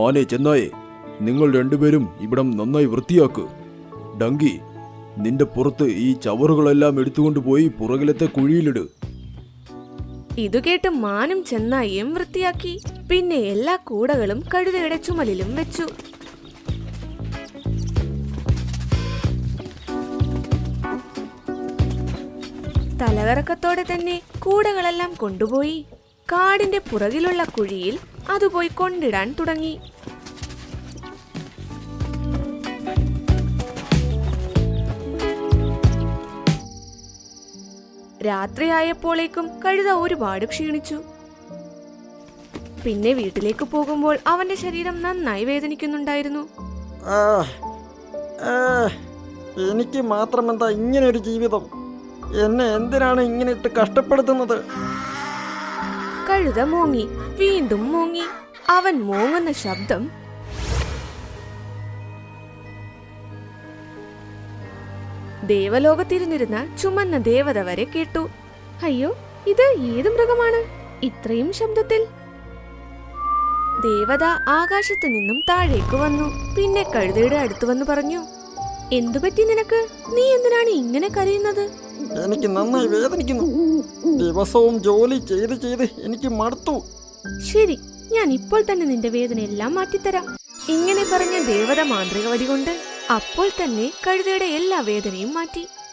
ആനെ ചെന്നായേ നിങ്ങൾ രണ്ടുപേരും ഇവിടം നന്നായി വൃത്തിയാക്ക്. ഡങ്കി നിന്റെ പുറത്ത് ഈ ചവറുകളെല്ലാം എടുത്തുകൊണ്ട് പോയി പുറകിലത്തെ കുഴിയിലിട്. ഇത് കേട്ട് മാനും ചെന്നായിയും വൃത്തിയാക്കി പിന്നെ എല്ലാ കൂടകളും കഴുതയുടെ ചുമലിലും വെച്ചു. തലകറക്കത്തോടെ തന്നെ കൂടകളെല്ലാം കൊണ്ടുപോയി. കാടിന്റെ പുറകിലുള്ള കുഴിയിൽ അതുപോയി കൊണ്ടിടാൻ തുടങ്ങി. രാത്രിയായപ്പോഴേക്കും കഴുത ഒരുപാട് ക്ഷീണിച്ചു. പിന്നെ വീട്ടിലേക്ക് പോകുമ്പോൾ അവന്റെ ശരീരം നന്നായി വേദനിക്കുന്നുണ്ടായിരുന്നു. എനിക്ക് മാത്രമെന്താ ഇങ്ങനെ ഒരു ജീവിതം? എന്നെ എന്തിനാണ് ഇങ്ങനെ ഇട്ട് കഷ്ടപ്പെടുത്തുന്നത്? കഴുത മൂങ്ങി. വീണ്ടും മൂങ്ങി. അവൻ മൂങ്ങുന്ന ശബ്ദം ദേവലോകത്തിരുന്നിരുന്ന ചുമന്ന ദേവത വരെ കേട്ടു. അയ്യോ ഇത് ഏത് മൃഗമാണ്? ഇത്രയും ശബ്ദത്തിൽ. ദേവത ആകാശത്ത് നിന്നും താഴേക്ക് വന്നു. പിന്നെ കഴുതയുടെ അടുത്തു വന്നു പറഞ്ഞു. എന്തുപറ്റി നിനക്ക്? നീ എന്തിനാണ് ഇങ്ങനെ കരയുന്നത്? എനിക്ക് നന്നായി വേദനിക്കുന്നു. ദിവസവും ജോലി ചെയ്ത് ചെയ്ത് എനിക്ക് മടുത്തു. ശരി ഞാൻ ഇപ്പോൾ തന്നെ നിന്റെ വേദന എല്ലാം മാറ്റിത്തരാം. ഇങ്ങനെ പറഞ്ഞ ദേവത മാന്ത്രിക വടി കൊണ്ട് അപ്പോൾ തന്നെ കഴുതയുടെ എല്ലാ വേദനയും മാറ്റി.